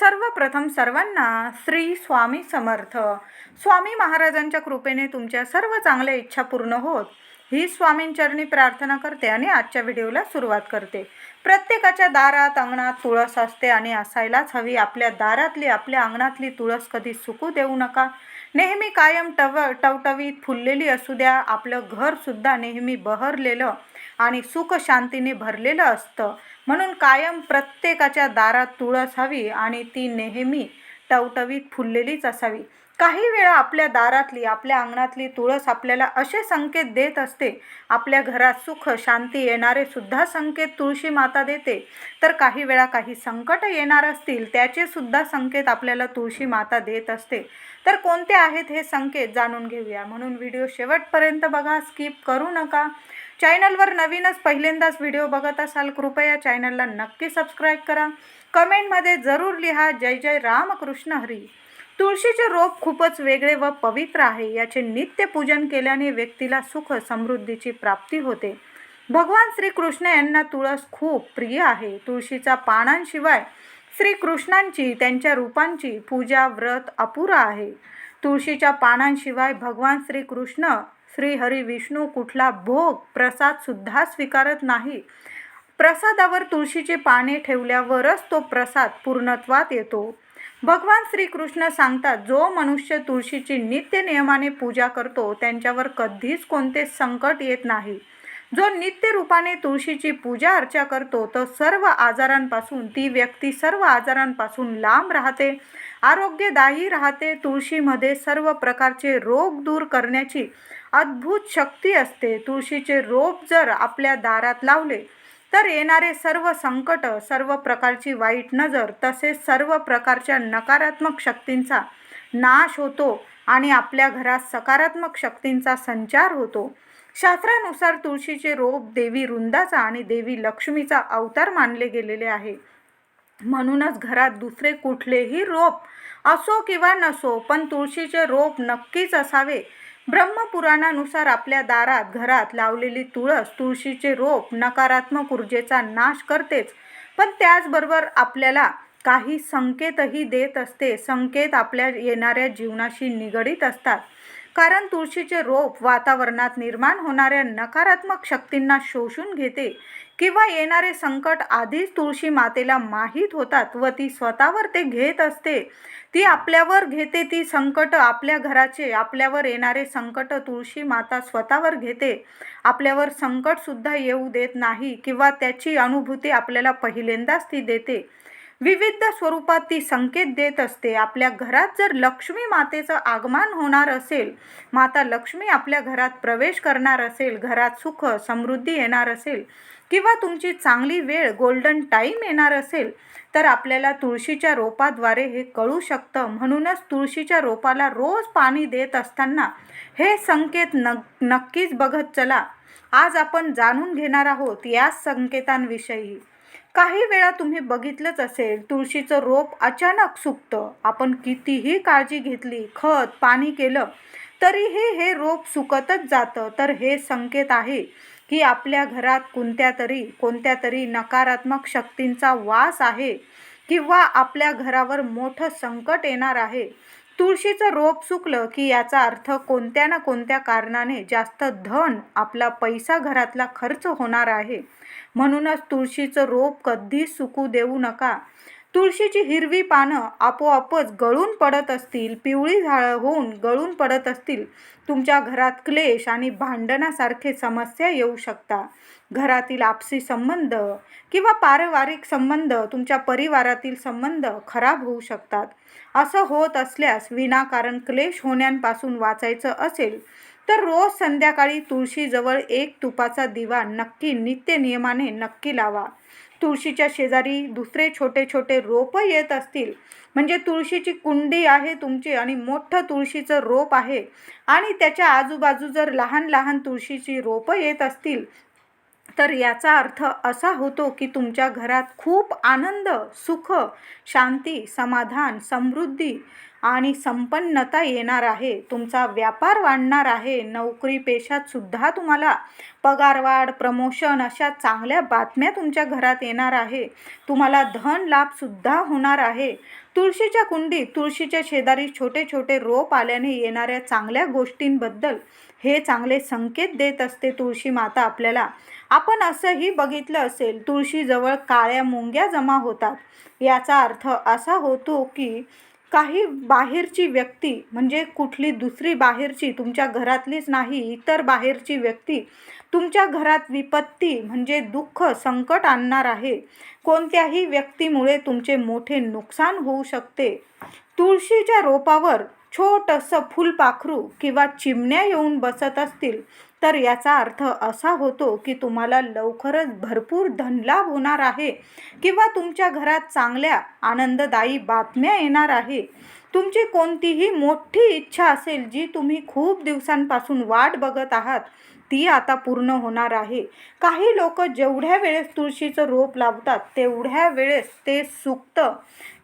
सर्वप्रथम सर्वांना श्री स्वामी समर्थ. स्वामी महाराजांच्या कृपेने तुमच्या सर्व चांगल्या इच्छा पूर्ण होत. ही स्वामींचरणी प्रार्थना करते आणि आजच्या व्हिडिओला सुरुवात करते. प्रत्येकाच्या दारात अंगणात तुळस असते आणि असायलाच हवी. आपल्या दारातली आपल्या अंगणातली तुळस कधी सुकू देऊ नका. नेहमी कायम टव टवटवीत फुललेली असू द्या आपलं घरसुद्धा नेहमी बहरलेलं आणि सुख शांतीने भरलेलं असतं. म्हणून कायम प्रत्येकाच्या दारात तुळस हवी आणि ती नेहमी टवटवीत फुललेलीच असावी. काही वेळा आपल्या दारातली आपल्या अंगणातली तुळस आपल्याला असे संकेत देत असते. आपल्या घरात सुख शांती येणारे सुद्धा संकेत तुळशी माता देते. तर काही वेळा काही संकट येणार असतील त्याचे सुद्धा संकेत आपल्याला तुळशी माता देत असते. तर कोणते आहेत हे संकेत जाणून घेऊया. म्हणून व्हिडिओ शेवटपर्यंत बघा स्किप करू नका. चॅनलवर नवीनच पहिल्यांदाच व्हिडिओ बघत असाल कृपया चॅनलला नक्की सबस्क्राईब करा. कमेंटमध्ये जरूर लिहा. जय जय रामकृष्ण हरी. तुळशीचे रोप खूपच वेगळे व पवित्र आहे. याचे नित्य पूजन केल्याने व्यक्तीला सुख समृद्धीची प्राप्ती होते. भगवान श्रीकृष्ण यांना तुळस खूप प्रिय आहे. तुळशीच्या पानांशिवाय श्रीकृष्णांची त्यांच्या रूपांची पूजा व्रत अपुरा आहे. तुळशीच्या पानांशिवाय भगवान श्रीकृष्ण श्री हरी विष्णू कुठला भोग प्रसाद सुद्धा स्वीकारत नाही. प्रसादावर तुळशीची पाने ठेवल्यावरच तो प्रसाद पूर्णत्वात येतो. भगवान श्रीकृष्ण सांगतात जो मनुष्य तुळशीची नित्य नियमाने पूजा करतो त्यांच्यावर कधीच कोणते संकट येत नाही. जो नित्य रूपाने तुळशीची पूजा अर्चा करतो तो सर्व आजारांपासून ती व्यक्ती सर्व आजारांपासून लांब राहते. आरोग्यदायी राहते तुळशीमध्ये सर्व प्रकारचे रोग दूर करण्याची अद्भुत शक्ती असते. तुळशीचे रोप जर आपल्या दारात लावले तर येणारे सर्व संकट सर्व प्रकारची वाईट नजर तसेच सर्व प्रकारच्या नकारात्मक शक्तींचा नाश होतो आणि आपल्या घरात सकारात्मक शक्तींचा संचार होतो. शास्त्रानुसार तुळशीचे रोप देवी वृंदाचा आणि देवी लक्ष्मीचा अवतार मानले गेलेले आहे. म्हणूनच घरात दुसरे कुठलेही रोप असो किंवा नसो पण तुळशीचे रोप नक्कीच असावे. ब्रह्मपुराणानुसार आपल्या दारात घरात लावलेली तुळस तुळशीचे रोप नकारात्मक ऊर्जेचा नाश करतेच. पण त्याचबरोबर आपल्याला काही संकेतही देत असते. संकेत आपल्या येणाऱ्या जीवनाशी निगडीत असतात. कारण तुळशीचे रोप वातावरणात निर्माण होणाऱ्या नकारात्मक शक्तींना शोषून घेते किंवा येणारे संकट आधीच तुळशी मातेला माहीत होतात व ती स्वतःवर ते घेत असते. ती आपल्यावर घेते ती संकट आपल्या घराचे आपल्यावर येणारे संकट तुळशी माता स्वतःवर घेते. आपल्यावर संकटसुद्धा येऊ देत नाही किंवा त्याची अनुभूती आपल्याला पहिल्यांदाच ती देते. विविध स्वरूपात ती संकेत देत असते. आपल्या घरात जर लक्ष्मी मातेचं आगमन होणार असेल माता लक्ष्मी आपल्या घरात प्रवेश करणार असेल घरात सुख समृद्धी येणार असेल किंवा तुमची चांगली वेळ गोल्डन टाईम येणार असेल तर आपल्याला तुळशीच्या रोपाद्वारे हे कळू शकतं. म्हणूनच तुळशीच्या रोपाला रोज पाणी देत असताना हे संकेत न नक्कीच बघत चला. आज आपण जाणून घेणार आहोत या संकेतांविषयी. काही वेळा तुम्ही बघितलंच असेल तुळशीचं रोप अचानक सुकतं. आपण कितीही काळजी घेतली खत पाणी केलं तरीही हे रोप सुकतच जातं. तर हे संकेत आहे की आपल्या घरात कोणत्या तरी कोणत्या तरी नकारात्मक शक्तींचा वास आहे किंवा आपल्या घरावर मोठं संकट येणार आहे. तुळशीचं रोप सुकलं की याचा अर्थ कोणत्या ना कोणत्या कारणाने जास्त धन आपला पैसा घरातला खर्च होणार आहे. म्हणूनच तुळशीचं रोप कधीच सुकू देऊ नका. तुळशीची हिरवी पानं आपोआपच गळून पडत असतील पिवळी झाडं होऊन गळून पडत असतील तुमच्या घरात क्लेश आणि भांडणासारखे समस्या येऊ शकता. घरातील आपसी संबंध किंवा पारिवारिक संबंध तुमच्या परिवारातील संबंध खराब होऊ शकतात. असं होत असल्यास विनाकारण क्लेश होण्यापासून वाचायचं असेल तर रोज संध्याकाळी तुळशीजवळ एक तुपाचा दिवा नक्की नित्य नियमाने नक्की लावा. तुळशीच्या शेजारी दुसरे छोटे छोटे रोपं येत असतील. म्हणजे तुळशीची कुंडी आहे तुमची आणि मोठं तुळशीचं रोप आहे. आणि त्याच्या आजूबाजू जर लहान लहान तुळशीची रोपं येत असतील तर याचा अर्थ असा होतो की तुमच्या घरात खूप आनंद सुख शांती समाधान समृद्धी आणि संपन्नता येणार आहे. तुमचा व्यापार वाढणार आहे. नोकरी पेशात सुद्धा तुम्हाला पगारवाढ प्रमोशन अशा चांगल्या बातम्या तुमच्या घरात येणार आहे. तुम्हाला धन लाभ सुद्धा होणार आहे. तुळशीच्या कुंडीत तुळशीच्या शेजारी छोटे छोटे रोप आल्याने येणाऱ्या चांगल्या गोष्टींबद्दल हे चांगले संकेत देत असते तुळशी माता आपल्याला. आपण असंही बघितलं असेल तुळशीजवळ काळ्या मुंग्या जमा होतात. याचा अर्थ असा होतो की काही बाहेरची व्यक्ती म्हणजे कुठली दुसरी बाहेरची तुमच्या घरातलीच नाही इतर बाहेरची व्यक्ती तुमच्या घरात विपत्ती म्हणजे दुःख संकट आणणार आहे. कोणत्याही व्यक्तीमुळे तुमचे मोठे नुकसान होऊ शकते. तुळशीच्या रोपावर छोटंसं फुलपाखरू किंवा चिमण्या येऊन बसत असतील तर याचा अर्थ असा होतो की तुम्हाला लवकरच भरपूर धनलाभ होणार आहे किंवा तुमच्या घरात चांगल्या आनंददायी बातम्या येणार आहे. तुमची कोणतीही मोठी इच्छा असेल जी तुम्ही खूप दिवसांपासून वाट बघत आहात ती आता पूर्ण होणार आहे. काही लोक जेवढ्या वेळेस तुळशीचं रोप लावतात तेवढ्या वेळेस ते सुकतं.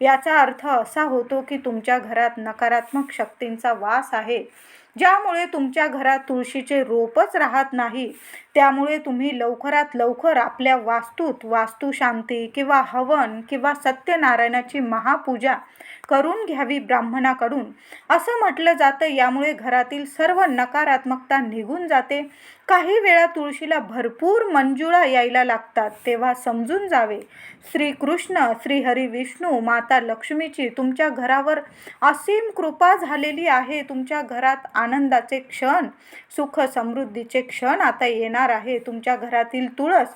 याचा अर्थ असा होतो की तुमच्या घरात नकारात्मक शक्तींचा वास आहे. ज्यामुळे तुमच्या घरात तुळशीचे रोपच राहत नाही. त्यामुळे तुम्ही लवकरात लवकर आपल्या वास्तूत वास्तुशांती किंवा हवन किंवा सत्यनारायणाची महापूजा करून घ्यावी ब्राह्मणाकडून. असं म्हटलं जातं यामुळे घरातील सर्व नकारात्मकता निघून जाते. काही वेळा तुळशीला भरपूर मंजुळा यायला लागतात तेव्हा समजून जावे. श्रीकृष्ण श्रीहरी विष्णू माता लक्ष्मीची तुमच्या घरावर असीम कृपा झालेली आहे. तुमच्या घरात आनंदाचे क्षण सुख समृद्धीचे क्षण आता येणार आहे तुमच्या घरातील तुळस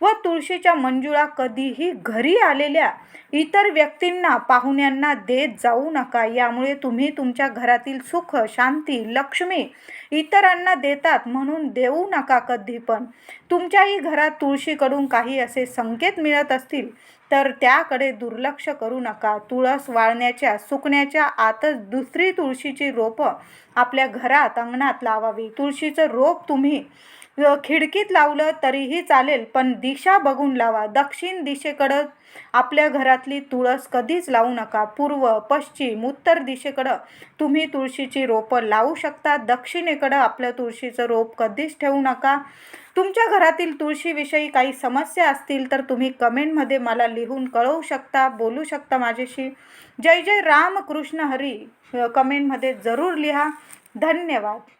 व तुळशीच्या मंजुळा कधीही घरी आलेल्या इतर व्यक्तींना पाहुण्यांना देत जाऊ नका. यामुळे तुम्ही तुमच्या घरातील सुख शांती लक्ष्मी इतरांना देतात म्हणून देऊ नका कधी पण. तुमच्याही घरात तुळशीकडून काही असे संकेत मिळत असतील तर त्याकडे दुर्लक्ष करू नका. तुळस वाळण्याच्या सुकण्याच्या आतच दुसरी तुळशीची रोपं आपल्या घरात अंगणात लावावी. तुळशीचं रोप तुम्ही खिडकीत लावलं तरीही चालेल पण दिशा बघून लावा. दक्षिण दिशेकडं आपल्या घरातली तुळस कधीच लावू नका. पूर्व पश्चिम उत्तर दिशेकडं तुम्ही तुळशीची रोपं लावू शकता. दक्षिणेकडं आपलं तुळशीचं रोप कधीच ठेवू नका. तुमच्या घरातील तुळशीविषयी काही समस्या असतील तर तुम्ही कमेंटमध्ये मला लिहून कळवू शकता बोलू शकता माझ्याशी. जय जय राम कृष्ण हरी. कमेंटमध्ये जरूर लिहा. धन्यवाद.